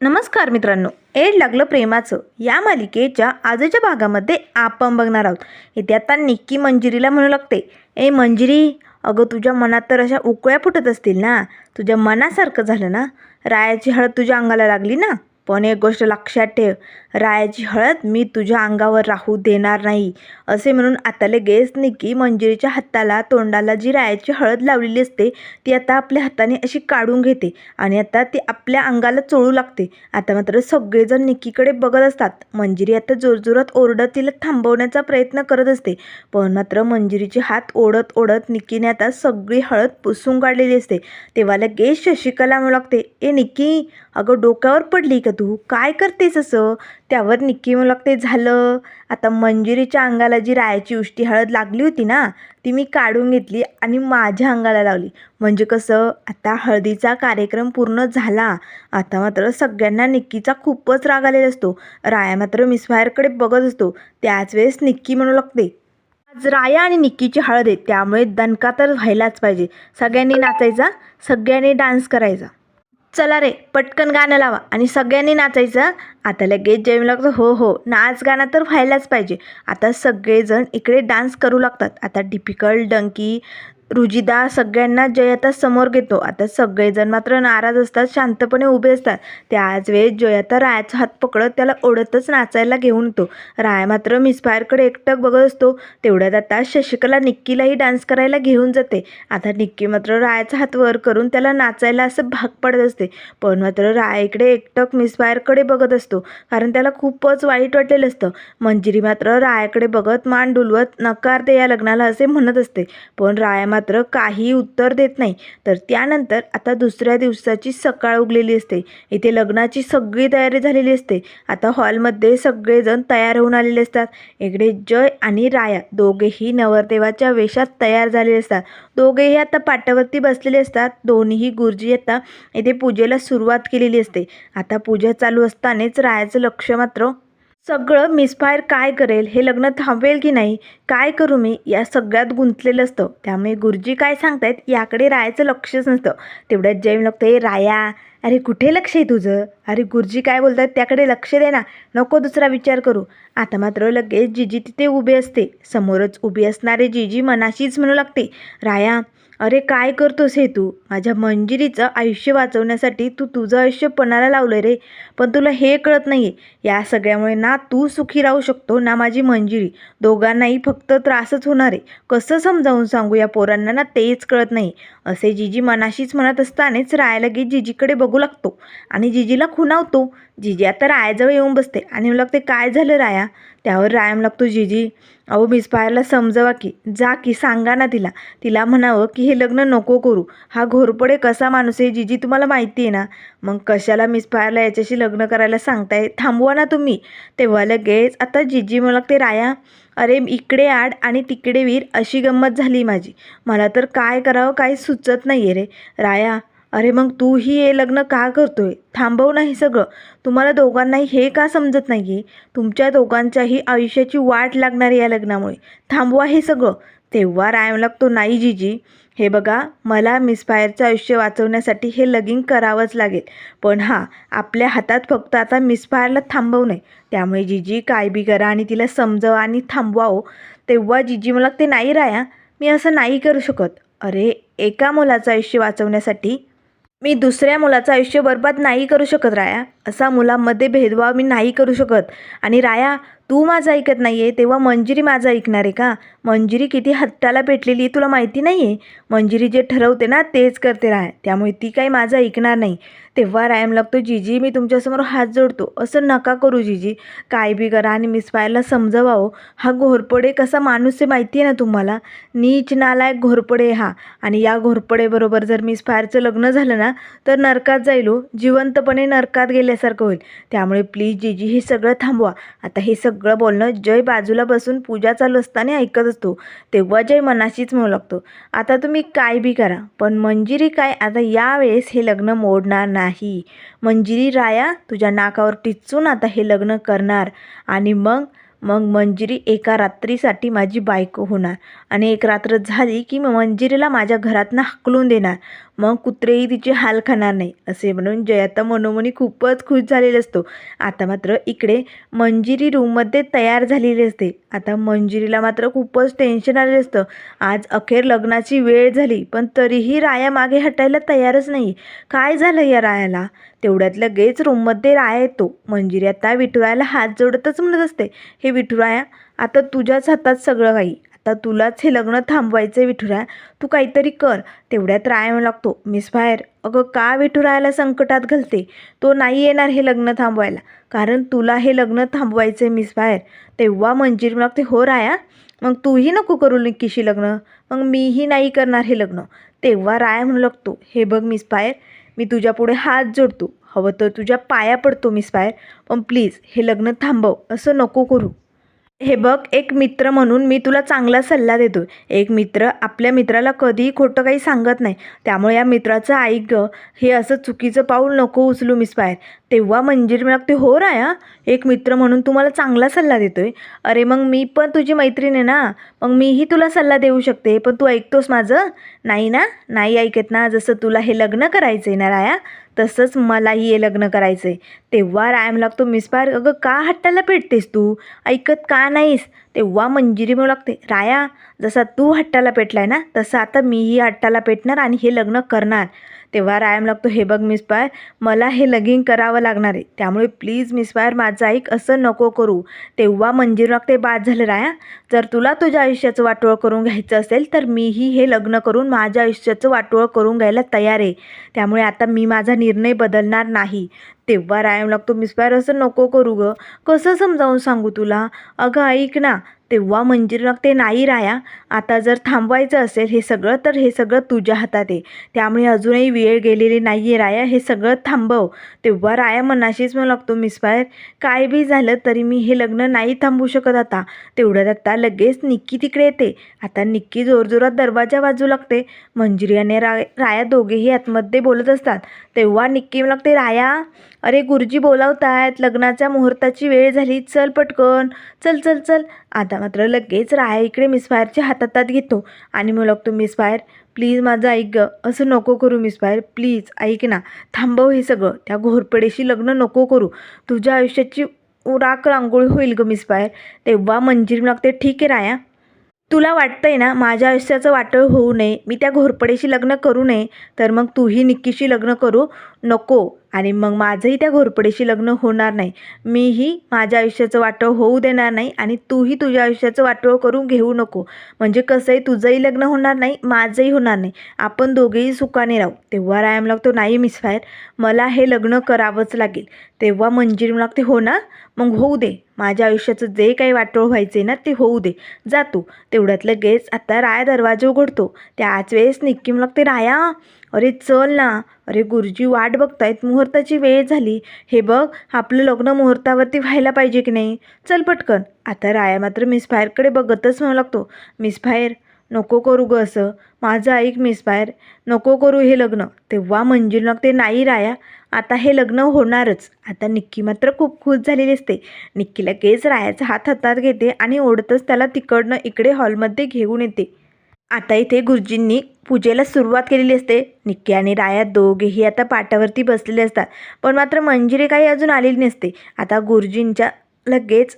नमस्कार मित्रांनो एड लागलं प्रेमाचं. या मालिकेच्या आजच्या भागामध्ये आपण बघणार आहोत. इथे आता निक्की मंजिरीला म्हणू लागते ए मंजिरी अगं तुझ्या मनात तर अशा उकळ्या फुटत असतील ना? तुझ्या मनासारखं झालं ना? रायाची हळद तुझ्या अंगाला लागली ना? पण एक गोष्ट लक्षात ठेव रायाची हळद मी तुझ्या अंगावर राहू देणार नाही असे म्हणून आता लगेच निक्की मंजिरीच्या हाताला तोंडाला जी रायाची हळद लावलेली असते ती आता आपल्या हाताने अशी काढून घेते आणि आता ती आपल्या अंगाला चोळू लागते. आता मात्र सगळेजण निकीकडे बघत असतात. मंजिरी आता जोरजोरात ओरडत तिला थांबवण्याचा प्रयत्न करत असते. पण मात्र मंजिरीचे हात ओढत ओढत निकीने आता सगळी हळद पुसून काढलेली असते. तेव्हा लगेच शशिकला म्हणू लागते ए निक्की अगं डोक्यावर पडली का तू? काय करतेस असं? त्यावर निक्की म्हणू लागते झालं. आता मंजिरीच्या अंगाला जी रायाची उष्टी हळद लागली होती ना ती मी काढून घेतली आणि माझ्या अंगाला लावली. म्हणजे कसं? आता हळदीचा कार्यक्रम पूर्ण झाला. आता मात्र सगळ्यांना निक्कीचा खूपच राग आलेला असतो. राया मात्र मिसफायरकडे बघत असतो. त्याच वेळेस निक्की म्हणू लागते आज राया आणि निक्कीची हळद आहे. त्यामुळे दणका तर व्हायलाच पाहिजे. सगळ्यांनी नाचायचा सगळ्यांनी डान्स करायचा. चला रे पटकन गाणं लावा. आणि सगळ्यांनी नाचायचं. आता लगेच जेवण लागतं. हो हो नाच गाणं तर व्हायलाच पाहिजे. आता सगळेजण इकडे डान्स करू लागतात. आता डिफिकल्ट डंकी रुजिदा सगळ्यांना जय आता समोर घेतो. आता सगळेजण मात्र नाराज असतात शांतपणे उभे असतात. त्याच वेळेस जय आता रायाचा हात पकडत त्याला ओढतच नाचायला घेऊन येतो. राय मात्र मिसफायरकडे एकटक बघत असतो. तेवढ्यात आता शशिकला निक्कीलाही डान्स करायला घेऊन जाते. आता निक्की मात्र रायाचा हात वर करून त्याला नाचायला असं भाग पडत असते. पण मात्र राय इकडे एकटक मिसफायरकडे बघत असतो. कारण त्याला खूपच वाईट वाटलेलं असतं. मंजिरी मात्र रायाकडे बघत मान डुलवत नकार दे या लग्नाला असे म्हणत असते. पण राया मात्र काही उत्तर देत नाही. तर त्यानंतर आता दुसऱ्या दिवसाची सकाळ उगलेली असते. इथे लग्नाची सगळी तयारी झालेली असते. आता हॉलमध्ये सगळेजण तयार होऊन आलेले असतात. इकडे जय आणि राया दोघेही नवरदेवाच्या वेशात तयार झालेले असतात. दोघेही आता पाटावरती बसलेले असतात. दोन्हीही गुरुजी आता इथे पूजेला सुरुवात केलेली असते. आता पूजा चालू असतानाच रायाचं लक्ष मात्र सगळं मिसफायर काय करेल हे लग्न थांबवेल की नाही काय करू मी या सगळ्यात गुंतलेलं असतं. त्यामुळे गुरुजी काय सांगतायत याकडे रायाचं लक्षच नसतं. तेवढ्यात जैन लागतं हे राया अरे कुठे लक्ष आहे तुझं? अरे गुरुजी काय बोलतात त्याकडे लक्ष दे ना नको दुसरा विचार करू. आता मात्र लगेच जिजी तिथे उभे असते. समोरच उभी असणारे जिजी मनाशीच म्हणू लागते राया अरे काय करतोस हे तू? माझ्या मंजिरीचं आयुष्य वाचवण्यासाठी तू तुझं आयुष्य पणाला लावलं रे. पण तुला हे कळत नाही आहे या सगळ्यामुळे ना तू सुखी राहू शकतो ना माझी मंजिरी. दोघांनाही फक्त त्रासच होणार आहे. कसं समजावून सांगू या पोरांना ना तेच कळत नाही. असे जिजी मनाशीच म्हणत असतानाच रायला गी जिजीकडे बघू लागतो आणि जिजीला खुणावतो. जिजी आता रायाजवळ येऊन बसते. आणि मला लागते काय झालं राया? त्यावर राया लागतो जिजी अहो मिसफायरला समजवा की जा की सांगा ना तिला. तिला म्हणावं की हे लग्न नको करू. हा घोरपडे कसा माणूस आहे जिजी तुम्हाला माहिती आहे ना? मग कशाला मिसफायरला याच्याशी लग्न करायला सांगताय? थांबवा ना तुम्ही. तेव्हा लगेच आता जिजी मला लागते राया अरे इकडे आड आणि तिकडे वीर अशी गंमत झाली माझी. मला तर काय करावं काही सुचत नाही आहे रे. राया अरे मग तूही हे लग्न का करतोय? थांबव नाही सगळं. तुम्हाला दोघांनाही हे का समजत नाही आहे तुमच्या दोघांच्याही आयुष्याची वाट लागणार या लग्नामुळे. थांबवा हे सगळं. तेव्हा रायम लागतो नाही जिजी. हे बघा मला मिसफायरचं आयुष्य वाचवण्यासाठी हे लगिंग करावंच लागेल. पण हां आपल्या हातात फक्त आता मिसफायरला थांबवू नये त्यामुळे जिजी काय बी करा आणि तिला समजवा आणि थांबवावं हो. तेव्हा जिजी मला ते नाही राया. मी असं नाही करू शकत. अरे एका मुलाचं आयुष्य वाचवण्यासाठी मी दुसऱ्या मुलाचं आयुष्य बरबाद नाही करू शकत राया. असा मुलामध्ये भेदभाव मी नाही करू शकत. आणि राया तू माझं ऐकत नाही आहे तेव्हा मंजिरी माझं ऐकणार आहे का? मंजिरी किती हत्ताला पेटलेली आहे तुला माहिती नाही आहे मंजिरी जे ठरवते ना तेच करते राय त्यामुळे ती काही माझं ऐकणार नाही. तेव्हा रायम लागतो जिजी मी तुमच्यासमोर हात जोडतो. असं नका करू जिजी. काय बी करा आणि मिसफायरला समजवावं. हा घोरपडे कसा माणूस आहे माहिती आहे ना तुम्हाला? नीच नालायक घोरपडे हा. आणि या घोरपडेबरोबर जर मिसफायरचं लग्न झालं ना तर नरकात जाईल हो. जिवंतपणे नरकात गेल्यासारखं होईल. त्यामुळे प्लीज जिजी हे सगळं थांबवा. आता हे सगळं सगळं बोलणं जय बाजूला बसून पूजा चालू असताना ऐकत असतो. तेव्हा जय मनाशीच म्हणू लागतो. आता तुम्ही काय बी करा पण मंजिरी काय? आता यावेळेस हे लग्न मोडणार नाही. मंजिरी राया तुझ्या नाकावर टिचून आता हे लग्न करणार. आणि मग मग मंजिरी एका रात्रीसाठी माझी बायको होणार. आणि एक रात्र झाली की मग मंजिरीला माझ्या घरातनं हाकलून देणार. मग कुत्रेही तिचे हाल खाणार नाही असे म्हणून जय आता मनोमनी खूपच खुश झालेले असतो. आता मात्र इकडे मंजिरी रूममध्ये तयार झालेली असते. आता मंजिरीला मात्र खूपच टेन्शन आलेलं असतं. आज अखेर लग्नाची वेळ झाली पण तरीही राया मागे हटायला तयारच नाही. काय झालं या रायाला? तेवढ्यात लगेच रूममध्ये राया येतो. मंजिरी आता विठुरायाला हात जोडतच म्हणत असते. हे विठुराया आता तुझ्याच हातात सगळं काही. आता तुलाच हे लग्न थांबवायचं आहे तू काहीतरी कर. तेवढ्यात राय लागतो. मिस बाहेर. अगं का विठुरायाला संकटात घालते? तो नाही येणार हे लग्न थांबवायला. कारण तुला हे लग्न थांबवायचं आहे मिस बाहेर. तेव्हा मंजिरी लागते हो राया. मग तूही नको करू निक्कीशी लग्न. मग मीही नाही करणार हे लग्न. तेव्हा राया म्हणू लागतो हे बघ मिस बाहेर. मी तुझ्या पुढे हात जोडतो. हवं तर तुझ्या पाया पडतो मिस बाहेर. पण प्लीज हे लग्न थांबव. असं नको करू. हे बघ एक मित्र म्हणून मी तुला चांगला सल्ला देतो एक मित्र आपल्या मित्राला कधीही खोटं काही सांगत नाही. त्यामुळे या मित्राचं ऐक गं. हे असं चुकीचं पाऊल नको उचलू मिस पायर तेव्हा मंजिरी मला लागते हो राया एक मित्र म्हणून तू मला चांगला सल्ला देतो आहे अरे मग मी पण तुझी मैत्रीण आहे ना. मग मीही तुला सल्ला देऊ शकते. पण तू ऐकतोस माझं? नाही ना नाही ऐकत ना. जसं तुला हे लग्न करायचं आहे ना राया तसंच मलाही हे लग्न करायचं आहे तेव्हा रायम लागतो मिस अगं का हट्टाला पेटतेस तू? ऐकत का नाहीस? तेव्हा मंजिरी मिळू लागते. राया जसा तू हट्टाला पेटलाय ना तसं आता मीही हट्टाला पेटणार आणि हे लग्न करणार. तेव्हा राया लागतो हे बघ मिस पायर मला हे लगीन करावं लागणार आहे. त्यामुळे प्लीज मिस पायर माझं ऐक असं नको करू. तेव्हा मंजिरी लागते बाद झालं राया. जर तुला तुझ्या आयुष्याचं वाटोळ करून घ्यायचं असेल तर मीही हे लग्न करून माझ्या आयुष्याचं वाटोळ करून घ्यायला तयार आहे. त्यामुळे आता मी माझा निर्णय बदलणार नाही. तेव्हा रायम लागतो मिस बायर असं नको करू गं. कसं समजावून सांगू तुला? अगं ऐक ना तेव्हा मंजिरीला लागते नाही राया. आता जर थांबवायचं असेल हे सगळं तर हे सगळं तुझ्या हातात आहे. त्यामुळे अजूनही वेळ गेलेली नाही आहे राया. हे सगळं थांबव. तेव्हा राया मनाशीच म्हणू लागतो मिसफायर काय बी झालं तरी मी हे लग्न नाही थांबू शकत आता. तेवढ्यात आता लगेच निक्की तिकडे येते. आता निक्की जोरजोरात दरवाजा वाजू लागते. मंजिरी आणि रा राया दोघेही आतमध्ये बोलत असतात. तेव्हा निक्की लागते राया अरे गुरुजी बोलावतायत लग्नाच्या मुहूर्ताची वेळ झाली चल पटकन. चल चल चल. आता मात्र लगेच राया इकडे मिस बाहेरच्या हातात घेतो. आणि मग लागतो मिस बाहेर प्लीज माझं ऐक ग. असं नको करू मिस बाहेर प्लीज ऐक ना. थांबव हे सगळं. त्या घोरपडेशी लग्न नको करू. तुझ्या आयुष्याची राख रांगोळी होईल ग मिस बाहेर तेव्हा मंजिरी लागते ठीक आहे राया. तुला वाटतंय ना माझ्या आयुष्याचं वाटळ होऊ नये. मी त्या घोरपडेशी लग्न करू नये. तर मग तूही निक्कीशी लग्न करू. नको. आणि मग माझंही त्या घोरपडीशी लग्न होणार नाही. मीही माझ्या आयुष्याचं वाटोळ होऊ देणार नाही आणि तूही तुझ्या आयुष्याचं वाटोळ करून घेऊ नको. म्हणजे कसंही तुझंही लग्न होणार नाही माझंही होणार नाही. आपण दोघेही सुखाने राहू. तेव्हा रायम लागतो नाही मिस फायर मला हे लग्न करावंच लागेल. तेव्हा मंजिरी लागते हो ना? मग होऊ दे. माझ्या आयुष्याचं जे काही वाटोळ व्हायचं आहे ना ते होऊ दे. जातो तेवढ्यातलं गेस आता राया दरवाजा उघडतो. त्याच वेळेस निक्की लागते राया अरे चल ना. अरे गुरुजी वाट बघतायत. मुहूर्ताची वेळ झाली. हे बघ आपलं लग्न मुहूर्तावरती व्हायला पाहिजे की नाही? चल पटकन. आता राया मात्र मिस बाहेरकडे बघतच म्हणू लागतो. मिस बाहेर नको करू ग असं. माझं ऐक मिस बाहेर नको करू हे लग्न. तेव्हा मंजूर लागते नाही राया. आता हे लग्न होणारच. आता निक्की मात्र खूप खुश झालेली असते. निक्की लगेच रायाचा हात हातात घेते आणि ओढतच त्याला तिकडनं इकडे हॉलमध्ये घेऊन येते. आता इथे गुरुजींनी पूजेला सुरुवात केलेली असते. निक्की आणि राया दोघेही आता पाटावरती बसलेले असतात. पण मात्र मंजिरी काही अजून आलेली नसते. आता गुरुजींच्या लगेच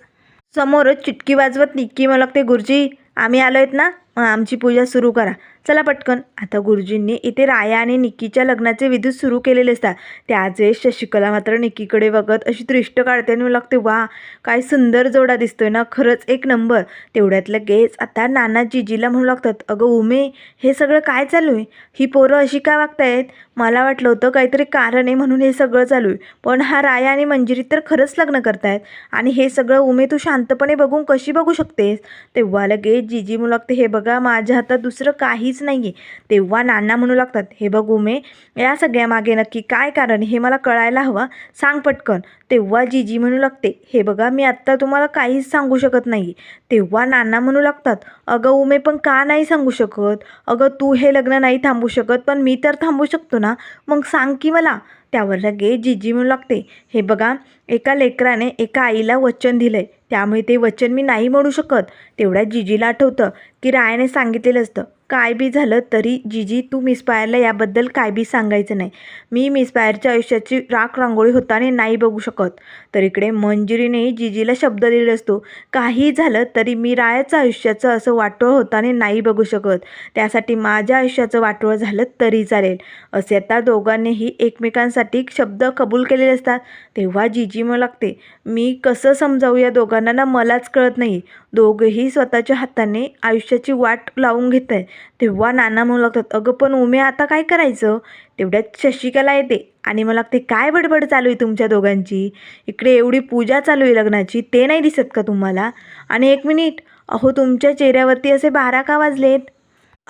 समोरच चिटकी वाजवत निक्की मला लागते गुरुजी आम्ही आलो आहेत ना? मग आमची पूजा सुरू करा. चला पटकन. आता गुरुजींनी इथे राया आणि निक्कीच्या लग्नाचे विधी सुरू केलेले असतात. त्याच वेळेस शशिकला मात्र निक्कीकडे बघत अशी दृष्ट काढते आणि लागते वा काय सुंदर जोडा दिसतोय ना खरंच एक नंबर. तेवढ्यात लगेच आता नाना जिजीला म्हणू लागतात अगं उमे हे सगळं काय चालू आहे? ही पोरं अशी काय वागतायत? मला वाटलं होतं काहीतरी कारण आहे म्हणून हे सगळं चालू आहे. पण हा राया आणि मंजिरी तर खरंच लग्न करतायत. आणि हे सगळं उमे तू शांतपणे बघून कशी बघू शकतेस? तेव्हा लगेच जिजी म्हणू लागते हे बघा माझ्या हातात दुसरं काही काहीच नाही आहे तेव्हा नाना म्हणू लागतात हे बघ उमे या सगळ्यामागे नक्की काय कारण हे मला कळायला हवं. सांग पटकन. तेव्हा जीजी म्हणू लागते हे बघा मी आत्ता तुम्हाला काहीच सांगू शकत नाही तेव्हा नाना म्हणू लागतात अगं उमे पण का नाही सांगू शकत? अगं तू हे लग्न नाही थांबू शकत पण मी तर थांबू शकतो ना? मग सांग की मला. त्यावर लगे जिजी म्हणू लागते हे बघा एका लेकराने एका आईला वचन दिलं आहे त्यामुळे ते वचन मी नाही म्हणू शकत. तेवढ्या जिजीला आठवतं की रायाने सांगितलेलं असतं काय बी झालं तरी जिजी तू मिस पायरला याबद्दल काय बी सांगायचं नाही. मी मिस पायरच्या आयुष्याची राख रांगोळी होताना नाही बघू शकत. तर इकडे मंजिरीने जिजीला शब्द दिले असतो. काही झालं तरी मी रायाचं आयुष्याचं असं वाटोळं होताना नाही बघू शकत. त्यासाठी माझ्या आयुष्याचं वाटोळं झालं तरी चालेल. असे आता दोघांनीही एकमेकांसाठी शब्द कबूल केलेले असतात. तेव्हा जिजी मग लागते मी कसं समजावू या दोघांना ना मलाच कळत नाही. दोघंही स्वतःच्या हाताने आयुष्याची वाट लावून घेत आहे तेव्हा नाना म्हणू लागतात अगं पण उमे आता काय करायचं? तेवढ्यात शशिकला येते आणि मला लागते काय बडबड चालू आहे तुमच्या दोघांची? इकडे एवढी पूजा चालू आहे लग्नाची ते नाही दिसत का तुम्हाला? आणि एक मिनिट अहो तुमच्या चेहऱ्यावरती असे बारा का वाजलेत?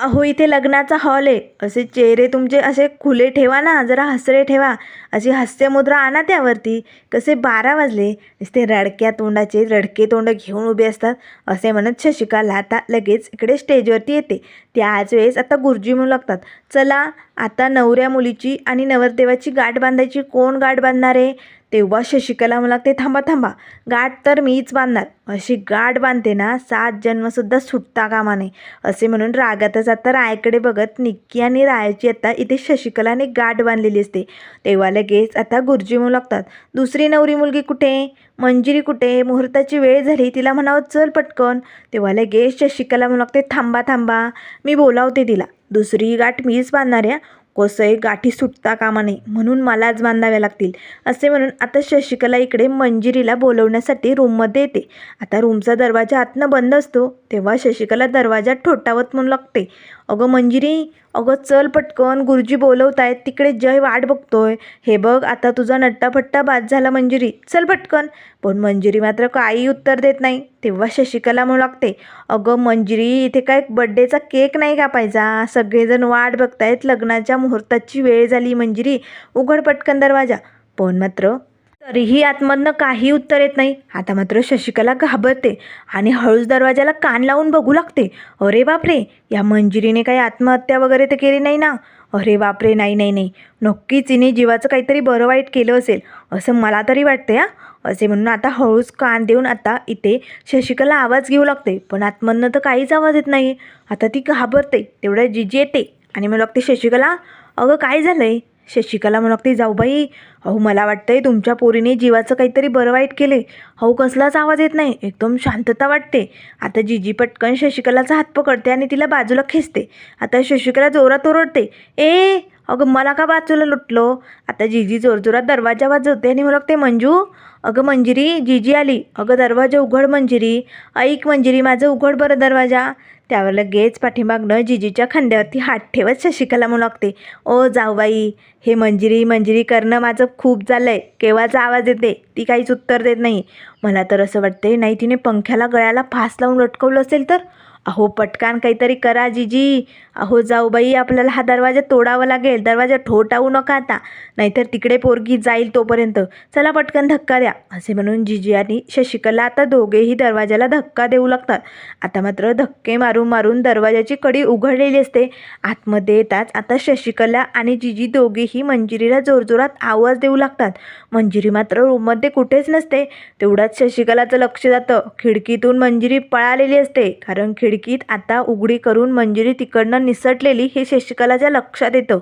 अहो इथे लग्नाचा हॉल आहे. असे चेहरे तुमचे असे खुले ठेवा ना जरा हसरे ठेवा. अशी हास्यमुद्रा आणा त्यावरती. कसे बारा वाजले. नुसते रडक्या तोंडाचे रडके तोंड घेऊन उभे असतात. असे म्हणत शशिकाला आता लगेच इकडे स्टेजवरती येते. त्याच वेळेस आता गुरुजी म्हणू लागतात चला आता नवऱ्या मुलीची आणि नवरदेवाची गाठ बांधायची. कोण गाठ बांधणार आहे? तेव्हा शशिकला मला ते थांबा थांबा. गाठ तर मीच बांधणार. अशी गाठ बांधते ना सात जन्मसुद्धा सुटता कामा नये. असे म्हणून रागातच आता रायाकडे बघत निक्की आणि रायाची आता इथे शशिकलाने गाठ बांधलेली असते. तेव्हा लगेच आता गुरुजी म्हणू लागतात दुसरी नवरी मुलगी कुठे? मंजिरी कुठे? मुहूर्ताची वेळ झाली तिला म्हणावं चल पटकन. तेव्हा लगेच शशिकला म्हणू लागते थांबा थांबा. मी बोलावते तिला. दुसरी गाठ मीच बांधणार आहे. कसंही गाठी सुटता कामा नये म्हणून मलाच बांधाव्या लागतील. असे म्हणून आता शशिकला इकडे मंजिरीला बोलवण्यासाठी रूममध्ये येते. आता रूमचा दरवाजा आतनं बंद असतो तेव्हा शशिकला दरवाजा ठोठावत म्हणून लागते. अगं मंजिरी अगं चल पटकन गुरुजी बोलवत आहेत तिकडे जय वाट बघतोय. हे बघ आता तुझा नट्टाफट्टा बाद झाला मंजिरी. चल पटकन. पण मंजिरी मात्र काही उत्तर देत नाही. तेव्हा शशिकला म्हणू लागते अगं मंजिरी इथे काय बड्डेचा केक नाही कापायचा सगळेजण वाट बघतायत लग्नाच्या मुहूर्ताची वेळ झाली मंजिरी. उघड पटकन दरवाजा. पण मात्र तरीही आतमधनं काही उत्तर येत नाही. आता मात्र शशिकला घाबरते आणि हळूच दरवाजाला कान लावून बघू लागते. अरे बापरे या मंजिरीने काही आत्महत्या वगैरे तर केली नाही ना? अरे बापरे नाही नाही नाही. नक्कीच हिने जीवाचं काहीतरी बरं वाईट केलं असेल असं मला तरी वाटते हा. असे म्हणून आता हळूच कान देऊन आता इथे शशिकला आवाज घेऊ लागते पण आतमधनं तर काहीच आवाज येत नाही. आता ती घाबरते तेवढ्या जिजी येते आणि मग लागते शशिकला अगं काय झालं आहे शशिकला म्हणू लागते जाऊबाई अहो मला वाटतंय तुमच्या पोरीने जीवाचं काहीतरी बरं वाईट केले अहो कसलाच आवाज येत नाही एकदम शांतता वाटते. आता जिजी पटकन शशिकलाचा हात पकडते आणि तिला बाजूला खेचते. आता शशिकला जोरात ओरडते ए अगं मला का बाजूला लुटलो? आता जिजी जोरजोरात दरवाजा वाजवते आणि मला ते मंजू अगं मंजिरी जिजी आली. अगं दरवाजा उघड मंजिरी. ऐक मंजिरी माझं उघड बरं दरवाजा. त्यावर लगेच पाठीमागनं जिजीच्या खांद्यावरती हात ठेवत शशिकला म्हणू लागते ओ जाऊबाई हे मंजिरी मंजिरी करणं माझं खूप झालं आहे केव्हाचा आवाज येते ती काहीच उत्तर देत नाही. मला तर असं वाटते नाही तिने पंख्याला गळ्याला फास लावून लटकवलं असेल तर अहो पटकान काहीतरी करा जिजी. अहो जाऊ बाई आपल्याला हा दरवाजा तोडावा लागेल. दरवाजा ठोठावू नका आता. नाहीतर तिकडे पोरगी जाईल तोपर्यंत. चला पटकन धक्का द्या. असे म्हणून जिजी आणि शशिकला आता दोघेही दरवाजाला धक्का देऊ लागतात. आता मात्र धक्के मारून मारून दरवाजाची कडी उघडलेली असते. आतमध्ये येताच आता शशिकला आणि जिजी दोघेही मंजिरीला जोरजोरात आवाज देऊ लागतात. मंजिरी मात्र रूममध्ये कुठेच नसते. तेवढ्याच शशिकलाचं लक्ष जातं. खिडकीतून मंजिरी पळालेली असते. कारण खिड खिडकीत आता उघडी करून मंजिरी तिकडनं निसटलेली हे शशिकलाच्या लक्षात येतं.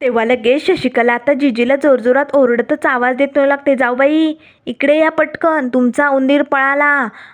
तेव्हा लगेच शशिकला आता जिजीला जोरजोरात ओरडतच आवाज देतो लागते जाऊ बाई इकडे या पटकन तुमचा उंदीर पळाला.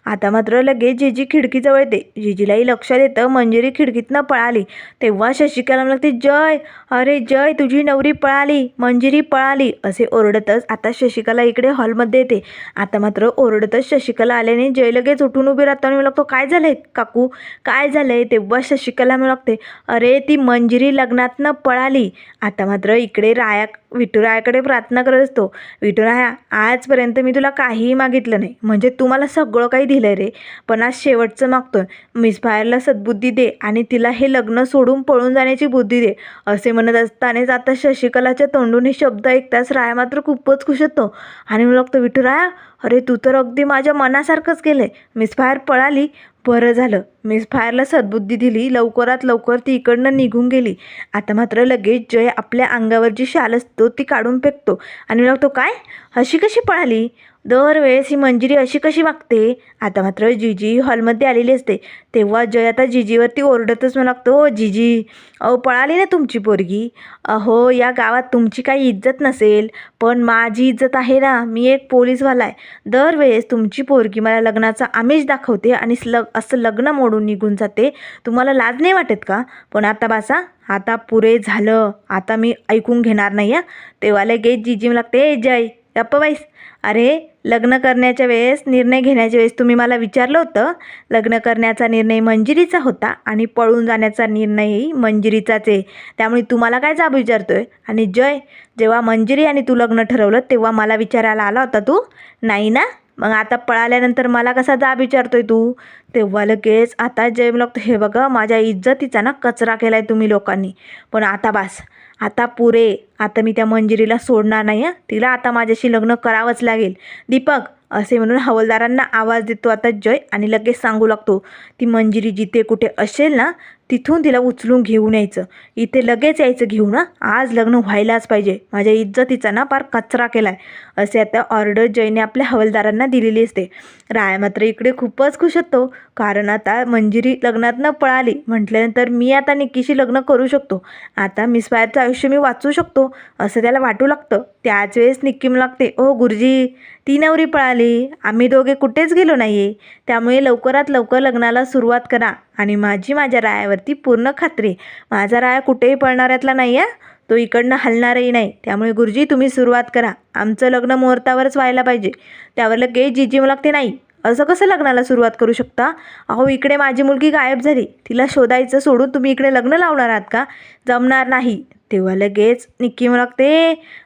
आता मात्र लगेच जिजी खिडकीजवळ येते. जिजीलाही लक्ष देतं मंजिरी खिडकीतनं पळाली. तेव्हा शशिकला लागते जय अरे जय तुझी नवरी पळाली मंजिरी पळाली असे ओरडतच आता शशिकला इकडे हॉलमध्ये येते. आता मात्र ओरडतच शशिकला आल्याने जय लगेच उठून उभी राहतो आणि लागतो काय झालंय काकू? काय झालंय? तेव्हा शशिकला म्हणू लागते अरे ती मंजिरी लग्नातनं पळाली. आता मात्र इकडे राया विठुरायाकडे प्रार्थना करत असतो. विठुराया आजपर्यंत मी तुला काहीही मागितलं नाही. म्हणजे तू मला सगळं काही दिलं रे. पण आज शेवटचं मागतोय. मिस फायरला सद्बुद्धी दे आणि तिला हे लग्न सोडून पळून जाण्याची बुद्धी दे. असे म्हणत असतानाच आता शशिकलाच्या तोंडून हे शब्द ऐकताच राया मात्र खूपच खुश होतो. आणि मला लागतो विठुराया अरे तू तर अगदी माझ्या मनासारखंच केलं आहे मिस फायर पळाली बरं झालं. मिस फायरला सद्बुद्धी दिली. लवकरात लवकर ती इकडनं निघून गेली. आता मात्र लगेच जय आपल्या अंगावर जी शाल असतो ती काढून फेकतो. आणि लागतो काय? अशी कशी पळाली? दरवेळेस ही मंजिरी अशी कशी वागते? आता मात्र जिजी हॉलमध्ये आलेली असते. तेव्हा जय आता जिजीवरती ओरडतच म्हणू लागतो हो "ओ जिजी अहो पळाली ना तुमची पोरगी. अहो या गावात तुमची काही इज्जत नसेल पण माझी इज्जत आहे ना मी एक पोलीसवाला आहे. दरवेळेस तुमची पोरगी मला लग्नाचा आमिष दाखवते आणि लग असं लग्न मोडून निघून जाते. तुम्हाला लाज नाही वाटत का? पण आता बासा आता पुरे झालं. आता मी ऐकून घेणार नाही हं? तेव्हा लगेच जिजी मला लागते "ए जय गप्प बाईस अरे लग्न करण्याच्या वेळेस निर्णय घेण्याच्या वेळेस तुम्ही मला विचारलं होतं. लग्न करण्याचा निर्णय मंजिरीचा होता आणि पळून जाण्याचा निर्णयही मंजिरीचाच आहे. त्यामुळे तुम्हाला काय जाब विचारतो आहे आणि जय जेव्हा मंजिरी आणि तू लग्न ठरवलं तेव्हा मला विचारायला आला होता तू? नाही ना? मग आता पळाल्यानंतर मला कसा जाब विचारतोय तू? तेव्हा लगेच आता जय लागतो हे बघा माझ्या इज्जतीचा ना कचरा केला आहे तुम्ही लोकांनी. पण आता बास आता पुरे आता मी त्या मंजिरीला सोडणार नाही हां. तिला आता माझ्याशी लग्न करावंच लागेल. दीपक असे म्हणून हवालदारांना आवाज देतो आता जय आणि लगेच सांगू लागतो ती मंजिरी जिथे कुठे असेल ना तिथून तिला उचलून घेऊन यायचं. इथे लगेच यायचं घेऊन आज लग्न व्हायलाच पाहिजे. माझ्या इज्जतीचा ना फार कचरा केला आहे असे आता ऑर्डर जयने आपल्या हवालदारांना दिलेली असते. राय मात्र इकडे खूपच खुश होतो. कारण आता मंजिरी लग्नात न पळाली. म्हटल्यानंतर मी आता निक्कीशी लग्न करू शकतो. आता मिस फायरचं आयुष्य मी वाचू शकतो असं त्याला वाटू लागतं. त्याच वेळेस निक्की लागते ओ गुरुजी ती नवरी पळाली. आम्ही दोघे कुठेच गेलो नाही आहे त्यामुळे लवकरात लवकर लग्नाला सुरुवात करा. आणि माझी माझ्या रायावरती पूर्ण खात्री. आहे. माझा राया कुठेही पळणाऱ्यातला नाही आहे तो इकडनं हलणारही नाही. त्यामुळे गुरुजी तुम्ही सुरुवात करा. आमचं लग्न मुहूर्तावरच व्हायला पाहिजे. त्यावर लगेच जिजी मला लागते नाही असं कसं लग्नाला सुरुवात करू शकता? अहो इकडे माझी मुलगी गायब झाली. तिला शोधायचं सोडून तुम्ही इकडे लग्न लावणार आहात का? जमणार नाही. तेव्हा लगेच निक्की मला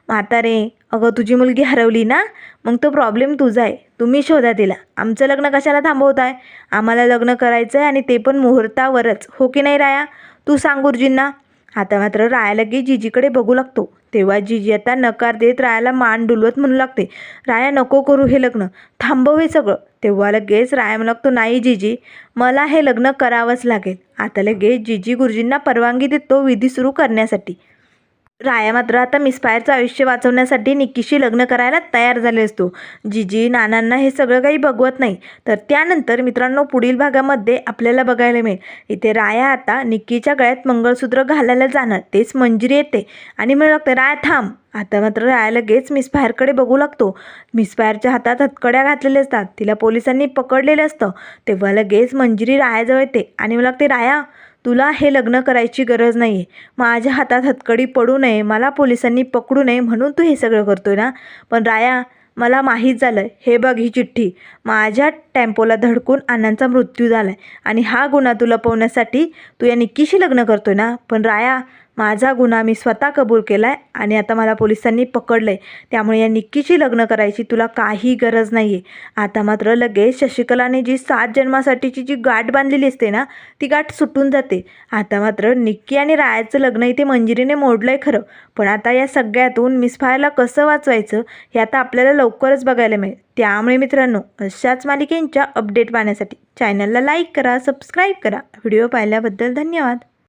म्हातारे अगं तुझी मुलगी हरवली ना? मग तो प्रॉब्लेम तुझा आहे. तुम्ही शोधा तिला. आमचं लग्न कशाला थांबवताय? आम्हाला लग्न करायचं आहे आणि ते पण मुहूर्तावरच. हो की नाही राया? तू सांग गुरुजींना. आता मात्र राया गे जिजीकडे बघू लागतो. तेव्हा जिजी आता नकार देत रायाला मान डुलवत म्हणू लागते. राया नको करू हे लग्न. थांबव हे सगळं. तेव्हा लगेच राया म्हणू लागतो नाही जिजी मला हे लग्न करावंच लागेल. आता लगेच जीजी गुरुजींना परवानगी देतो विधी सुरू करण्यासाठी. राया मात्र आता मिसफायरचं आयुष्य वाचवण्यासाठी निक्कीशी लग्न करायला तयार झाले असतो. जिजी नानांना हे सगळं काही बघवत नाही. तर त्यानंतर मित्रांनो पुढील भागामध्ये आपल्याला बघायला मिळेल. इथे राया आता निक्कीच्या गळ्यात मंगळसूत्र घालायला जाणार. तेच मंजिरी येते आणि म्हणू लागते. राया थांब. आता मात्र राया लगेच मिसफायरकडे बघू लागतो. मिसफायरच्या हातात हतकड्या घातलेल्या असतात. तिला पोलिसांनी पकडलेलं असतं. तेव्हा लगेच मंजिरी रायाजवळ येते आणि मला लागते राया तुला हे लग्न करायची गरज नाही आहे माझ्या हातात हतकडी पडू नये मला पोलिसांनी पकडू नये म्हणून तू हे सगळं करतोय ना? पण राया मला माहीत झालं हे बघ ही चिठ्ठी. माझ्या टेम्पोला धडकून अण्णांचा मृत्यू झाला आहे आणि हा गुन्हा तू लपवण्यासाठी तू या निक्कीशी लग्न करतोय ना? पण राया माझा गुन्हा मी स्वतः कबूल केला आहे आणि आता मला पोलिसांनी पकडलं आहे त्यामुळे या निक्कीशी लग्न करायची तुला काही गरज नाही आहे आता मात्र लगेच शशिकलाने जी सात जन्मासाठीची जी गाठ बांधलेली असते ना ती गाठ सुटून जाते. आता मात्र निक्की आणि रायाचं लग्न इथे मंजिरीने मोडलं आहे खरं. पण आता या सगळ्यातून मिसफायरला कसं वाचवायचं हे आता आपल्याला लवकरच बघायला मिळेल. त्यामुळे मित्रांनो अशाच मालिकेंच्या अपडेट पाहण्यासाठी चॅनलला लाईक करा सबस्क्राईब करा. व्हिडिओ पाहिल्याबद्दल धन्यवाद.